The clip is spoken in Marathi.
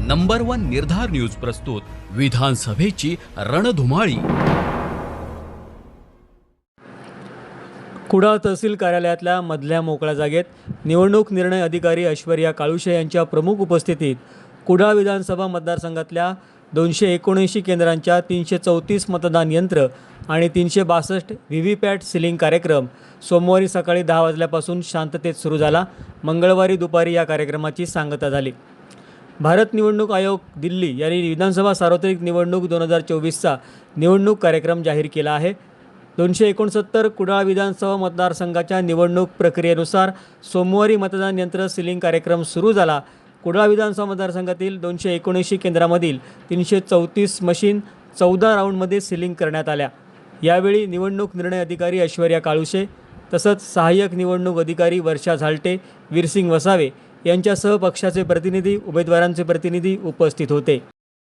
नंबर वन निर्धार न्यूज प्रस्तुत विधानसभेची रणधुमाळी. कुडाळ तहसील कार्यालयातल्या मधल्या मोकळ्या जागेत निवडणूक निर्णय अधिकारी ऐश्वर्या काळुशे यांच्या प्रमुख उपस्थितीत कुडाळ विधानसभा मतदारसंघातल्या दोनशे एकोणऐंशी केंद्रांच्या तीनशे चौतीस मतदान यंत्र आणि तीनशे बासष्ट व्ही व्ही पॅट सिलिंग कार्यक्रम सोमवारी सकाळी दहा वाजल्यापासून शांततेत सुरू झाला. मंगळवारी दुपारी या कार्यक्रमाची सांगता झाली. भारत निवडणूक आयोग दिल्ली यांनी विधानसभा सार्वत्रिक निवडणूक दोन हजार चोवीसचा निवडणूक कार्यक्रम जाहीर केला आहे. दोनशे एकोणसत्तर कुडाळ विधानसभा मतदारसंघाच्या निवडणूक प्रक्रियेनुसार सोमवारी मतदान यंत्र सिलिंग कार्यक्रम सुरू झाला. कुडाळ विधानसभा मतदारसंघातील दोनशे एकोणऐंशी केंद्रामधील तीनशे चौतीस मशीन चौदा राऊंडमध्ये सिलिंग करण्यात आल्या. यावेळी निवडणूक निर्णय अधिकारी ऐश्वर्या काळुशे तसंच सहाय्यक निवडणूक अधिकारी वर्षा झालटे वीरसिंग वसावे यांच्यासह पक्षाचे प्रतिनिधी उमेदवारांचे प्रतिनिधी उपस्थित होते.